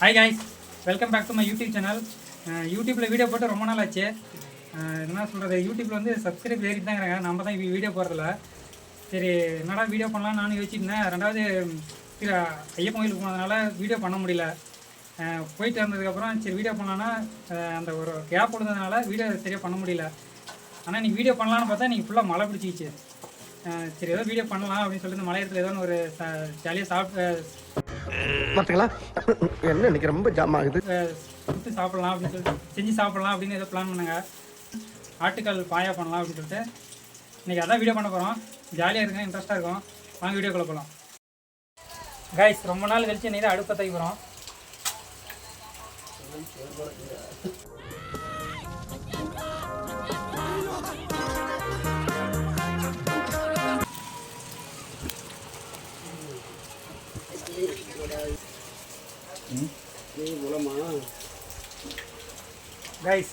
Hi guys welcome back to my YouTube channel யூடியூப்பில் video போட்டு ரொம்ப நாள் ஆச்சு என்ன சொல்கிறது யூடியூப்பில் வந்து சப்ஸ்கிரைப் ஏறி தாங்கிறாங்க நம்ம தான் வீடியோ போகிறதில்ல சரி என்னடா வீடியோ பண்ணலாம் நானும் யோசிச்சுருந்தேன் ரெண்டாவது திரு ஐயப்பன் கோயிலுக்கு போனதுனால வீடியோ பண்ண முடியல. போயிட்டு வந்ததுக்கப்புறம் சரி வீடியோ பண்ணலான்னா அந்த ஒரு கேப் விழுந்ததுனால வீடியோ சரியாக பண்ண முடியல. ஆனால் நீங்கள் வீடியோ பண்ணலான்னு பார்த்தா நீங்கள் ஃபுல்லாக மழை பிடிச்சிக்கிச்சு. சரி ஏதோ வீடியோ பண்ணலாம் அப்படின்னு சொல்லிட்டு மலையத்தில் ஏதோ ஒரு ஜாலியாக சாப்பிட்டு பாத்தீங்களா என்ன இன்னைக்கு ரொம்ப ஜாம் ஆகுது. சுட்டு சாப்பிடலாம் அப்படின்னு சொல்லிட்டு செஞ்சு சாப்பிடலாம் அப்படின்னு ஏதோ பிளான் பண்ணுங்க. ஆட்டுக்கால் பாயா பண்ணலாம் அப்படின்னு சொல்லிட்டு. இன்றைக்கி அதான் வீடியோ பண்ண போகிறோம் ஜாலியாக இருக்கும் இன்ட்ரெஸ்ட்டாக இருக்கும். வாங்க வீடியோக்குள்ள போகலாம் கைஸ் ரொம்ப நாள் கழிச்சு இன்னைக்கு தான் அடுப்பை தைக்கிறோம் கைஸ்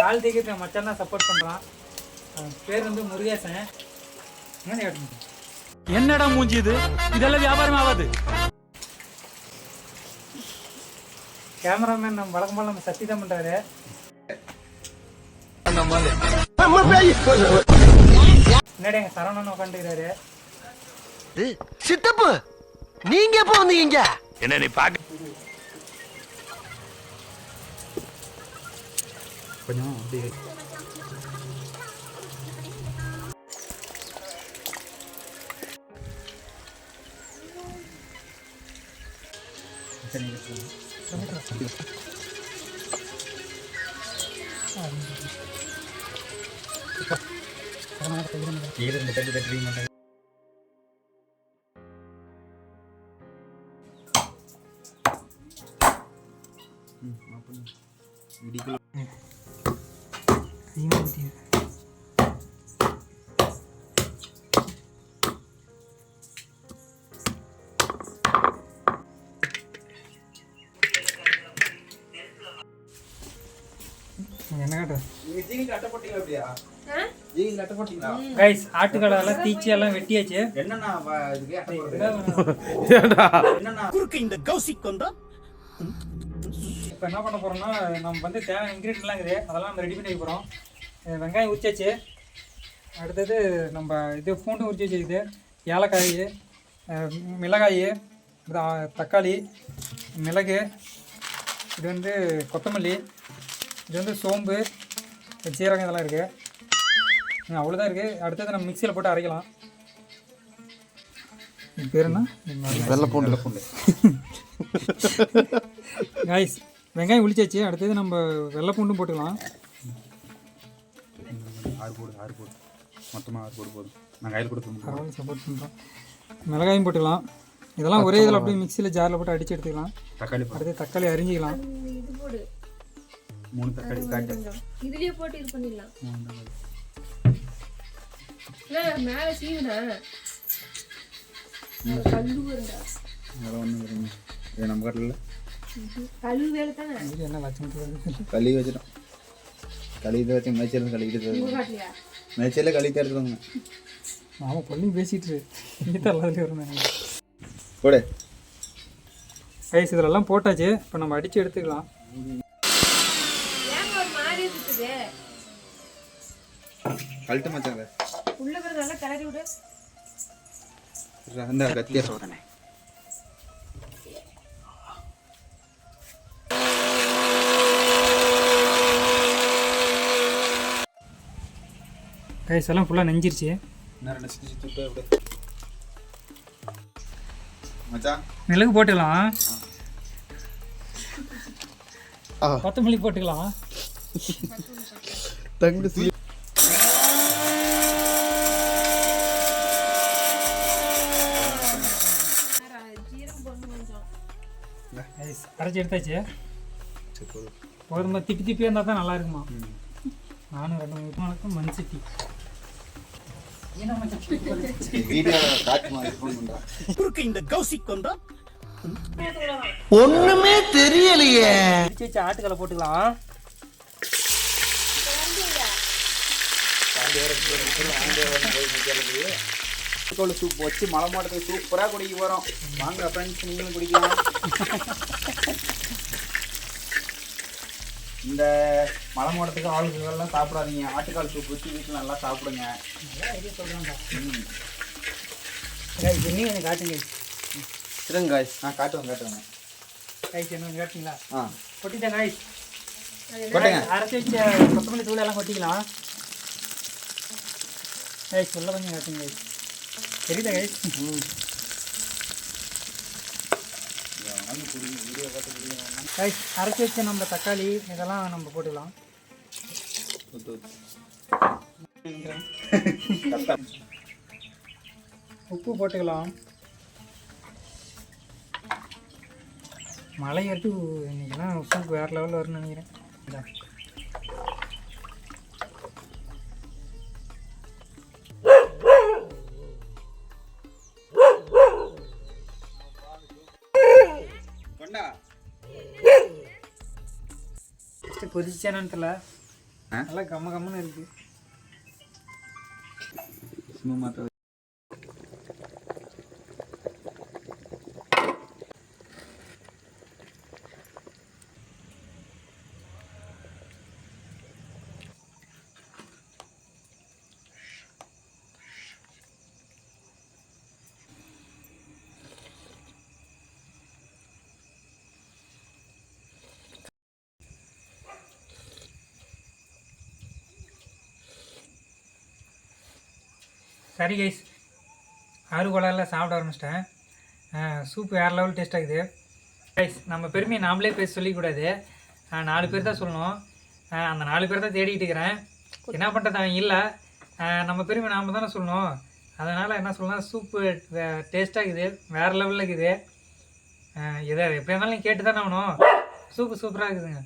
கால் தைக்கிறது மச்சான் தான் சப்போர்ட் பண்ணுறான் பேர் வந்து முருகேசன். என்னடா மூஞ்சி இது? இதெல்லாம் வியாபாரம் ஆகாது. கேமராமேன் நம்ம வழக்கம் போல் நம்ம சத்தி தான் பண்ணுறாரு முன்னாடி எங்கள் சரவணன் உட்காந்துக்கிறாரு. சித்தப்பு நீங்க எப்போ வந்தீங்க என்ன நீ பாக்க கொஞ்சம் அப்படி அதிகமாக ஊற்றிடு என்ன காட்டுற கைஸ் ஆட்டுக்கடை எல்லாம் தீச்சி எல்லாம் வெட்டியாச்சு. இப்போ என்ன பண்ண போறோம்னா நம்ம வந்து தேவையான இன்க்ரீடியன்ட்லாம் இருக்குது. அதெல்லாம் நம்ம ரெடி பண்ணி வைக்க போகிறோம் வெங்காயம் உரிச்சாச்சு. அடுத்தது நம்ம இது பூண்டு உரிச்சு வச்சுருக்குது ஏலக்காய் மிளகாய் இது தக்காளி மிளகு இது வந்து கொத்தமல்லி இது வந்து சோம்பு சீரகம் இதெல்லாம் இருக்குது அவ்வளோதான் இருக்குது அடுத்தது நம்ம மிக்சியில் போட்டு அரைக்கலாம். இது பேர் என்ன? வெள்ளை பூண்டு பூண்டு காய்ஸ் வெங்காயம் உளிச்சாச்சு அடுத்தது நம்ம வெள்ளை பூண்டும் போட்டுக்கலாம். ஆறு போடு ஆறு போடு. மொத்தமாக ஆறு போடு போதும். நான் கையில் கொடுத்து பரவாயில்ல சப்போர்ட் பண்ணுறோம் மிளகாயும் போட்டுக்கலாம். இதெல்லாம் ஒரே இதில் அப்படியே மிக்சியில் ஜாரில் போட்டு அடித்து எடுத்துக்கலாம். தக்காளி போடு. அடுத்து தக்காளி அரிஞ்சிக்கலாம். இது போடு மூணு தக்காளி காட்டு இதுலயே போட்டு இது பண்ணிடலாம். இல்ல மேல சீவுனா கல்லு வருண்டா அதெல்லாம் ஒன்றும் இல்லைங்க. இது நம்ம கட்டில் கல்லு வேலை தானே? இது என்ன லட்சம் களி வச்சிட்டோம். இதை வச்சு மேய்ச்சல் காட்டலையா? மேய்ச்சலே களி தருவாங்க நாம பொண்ணு பேசிட்டு வருவேன் போடு. கைஸ் இதெல்லாம் போட்டாச்சு. இப்போ நம்ம அடித்து எடுத்துக்கலாம். ஏங்க ஒரு மாதிரி இருக்குது. கழட்டு மச்சாங்க உள்ள நல்லா கிளறி விடு. அந்த கத்தியா. சோதனை. கைஸ் எல்லாம் ஃபுல்லாக நெஞ்சிருச்சு. மிளகு போட்டுக்கலாம். ஆ. கொத்தமல்லி போட்டுக்கலாம். தங்கு சீ ஜீரம் போடணும் கொஞ்சம் கைஸ் அரைச்சி எடுத்தாச்சு போதும் திப்பி திப்பியாக இருந்தால் தான் நல்லா இருக்குமா? நானும் ரெண்டு மூணு நாளுக்கும் மண் சட்டி மாதிரி ஃபோன் பண்ணுறேன் ஒண்ணுமே தெரியலையே. ஆட்டுக்களை போட்டுக்கலாம். தோல் சூப் வச்சு மலை மாட்டத்துக்கு சூப்பராக குடிக்க போகிறோம் வாங்க ஃப்ரெண்ட்ஸ் நீங்களும் குடிக்கலாம். இந்த மலை மாட்டத்துக்கு ஆளுங்கள்லாம் சாப்பிடாதீங்க. ஆட்டுக்கால் சூப் வச்சு வீட்டில் நல்லா சாப்பிடுங்க. ம். கைஸ் என்ன காட்டுங்க. இருங்க guys. ஆ காட்டுவேன் காட்டுவேங்க கைஸ் என்ன காட்டுங்களா ஆ. கொட்டிட்டேன் கைஸ் கொட்டுங்க. அரைச்சி வச்ச கொத்தமல்லி தூள் எல்லாம் கொட்டிக்கலாம். கைஸ் உள்ள கொஞ்சம் காட்டுங்க கைஸ் தெரியுதா கைஸ் ம். கைஸ் அரைச்சி வச்ச நம்ம தக்காளி இதெல்லாம் நம்ம போட்டுக்கலாம். உப்பு போட்டுக்கலாம். மழை எடுத்து இன்னைக்கெல்லாம் சூப் வேறு லெவலில் வரும்னு நினைக்கிறேன். ಅಷ್ಟೇ ಪೊಸಿಷನ್ ಅಂತಲ್ಲ ಅಲ್ಲ ಗಮ್ಮ ಗಮ್ಮನ ಇರ್ತೀವಿ ಮಾತಾಡ சரி கைஸ் ஆறு குழாயில் சாப்பிட ஆரம்பிச்சிட்டேன். சூப் வேறு லெவல் டேஸ்ட் ஆகுது. கைஸ் நம்ம பெருமையை நாமளே பேச சொல்லிக்கூடாது. நாலு பேர் தான் சொல்லணும். அந்த நாலு பேர் தான் தேடிட்டு இருக்கிறேன். என்ன பண்ணுறது அவன்? இல்லை. நம்ம பெருமை நாம தானே சொல்லணும். அதனால் என்ன சொல்லலாம் சூப்பு டேஸ்ட்டாக இருக்குது வேறு லெவலில் இருக்குது. எதாவது எப்படி இருந்தாலும் கேட்டு தானே ஆகணும். சூப்பு சூப்பராக இருக்குதுங்க.